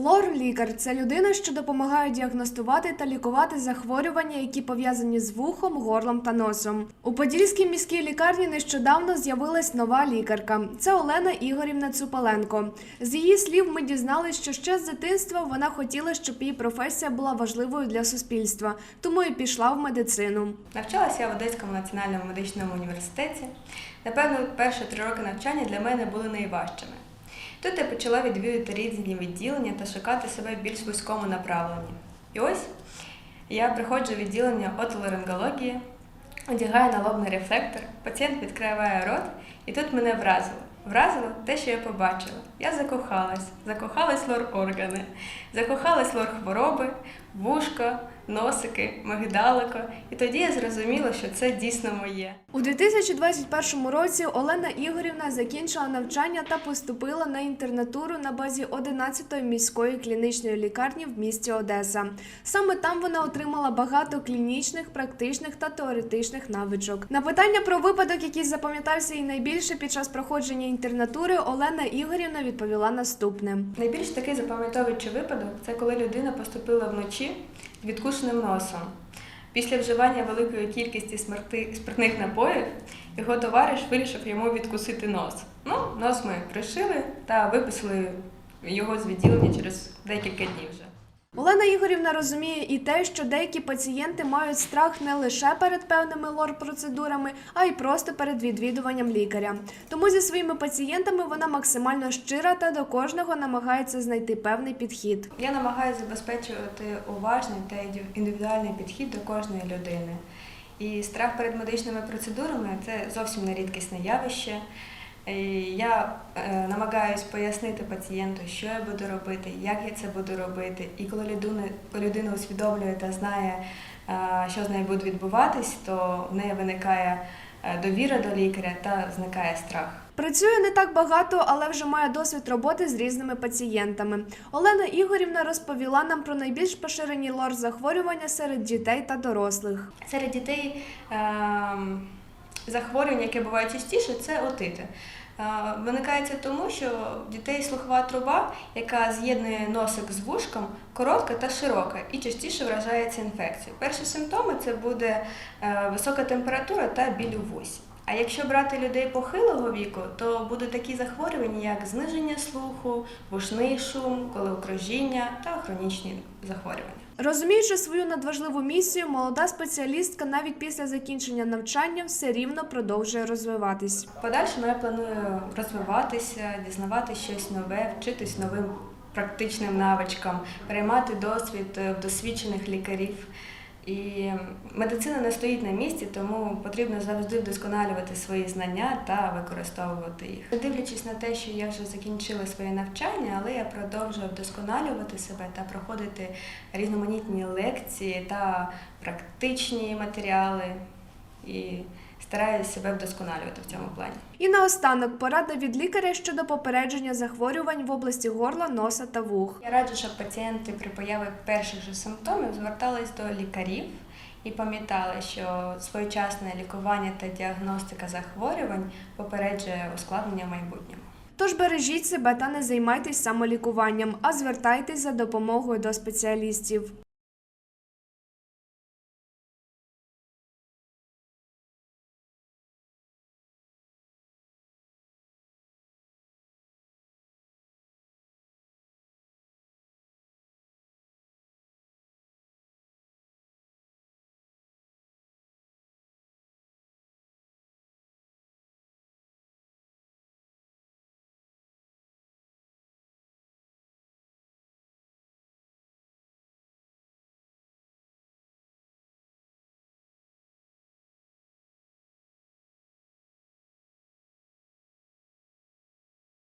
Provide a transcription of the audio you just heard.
Лор-лікар це людина, що допомагає діагностувати та лікувати захворювання, які пов'язані з вухом, горлом та носом. У Подільській міській лікарні нещодавно з'явилась нова лікарка. Це Олена Ігорівна Цупаленко. З її слів, ми дізналися, що ще з дитинства вона хотіла, щоб її професія була важливою для суспільства, тому і пішла в медицину. Навчалася я в Одеському національному медичному університеті. Напевно, перші три роки навчання для мене були найважчими. Тут я почала відвідувати різні відділення та шукати себе в більш вузькому направленні. І ось я приходжу в відділення отоларингології, одягаю налобний рефлектор, пацієнт відкриває рот, і тут мене вразило. Вразило те, що я побачила. Я закохалась, закохалась лор органи, закохалась лор хвороби, вушка, носики, мигдалико. І тоді я зрозуміла, що це дійсно моє. У 2021 році Олена Ігорівна закінчила навчання та поступила на інтернатуру на базі 11-ї міської клінічної лікарні в місті Одеса. Саме там вона отримала багато клінічних, практичних та теоретичних навичок. На питання про випадок, який запам'ятався їй найбільше під час проходження інтернатури, Олена Ігорівна відповіла наступне. Найбільш такий запам'ятовуючий випадок це коли людина поступила вночі з відкушеним носом. Після вживання великої кількості спиртних напоїв його товариш вирішив йому відкусити нос. Ну, нос ми пришили та виписали його з відділення через декілька днів вже. Олена Ігорівна розуміє і те, що деякі пацієнти мають страх не лише перед певними лор-процедурами, а й просто перед відвідуванням лікаря. Тому зі своїми пацієнтами вона максимально щира та до кожного намагається знайти певний підхід. Я намагаюся забезпечувати уважний та індивідуальний підхід до кожної людини. І страх перед медичними процедурами це зовсім не рідкісне явище. І Я е, намагаюсь пояснити пацієнту, що я буду робити, як я це буду робити. І коли людина, людина усвідомлює та знає, е, що з нею буде відбуватись, то в неї виникає е, довіра до лікаря та зникає страх. Працює не так багато, але вже має досвід роботи з різними пацієнтами. Олена Ігорівна розповіла нам про найбільш поширені лор-захворювання серед дітей та дорослих. Серед дітей ем, захворювання, яке буває частіше, це отити. Виникається тому, що в дітей слухова труба, яка з'єднує носик з вушком, коротка та широка і частіше вражається інфекцією. Перші симптоми це буде е, висока температура та біль у вусі. А якщо брати людей похилого віку, то будуть такі захворювання, як зниження слуху, вушний шум, колеокружіння та хронічні захворювання. Розуміючи свою надважливу місію, молода спеціалістка навіть після закінчення навчання все рівно продовжує розвиватись. Подальшому я планую розвиватися, дізнавати щось нове, вчитись новим практичним навичкам, переймати досвід е, досвідчених лікарів. І медицина не стоїть на місці, тому потрібно завжди вдосконалювати свої знання та використовувати їх. Дивлячись на те, що я вже закінчила своє навчання, але я продовжую вдосконалювати себе та проходити різноманітні лекції та практичні матеріали. І стараюся себе вдосконалювати в цьому плані. І наостанок порада від лікаря щодо попередження захворювань в області горла, носа та вух. Я раджу, щоб пацієнти при появі перших же симптомів звертались до лікарів і пам'ятали, що своєчасне лікування та діагностика захворювань попереджує ускладнення в майбутньому. Тож бережіть себе та не займайтесь самолікуванням, а звертайтесь за допомогою до спеціалістів.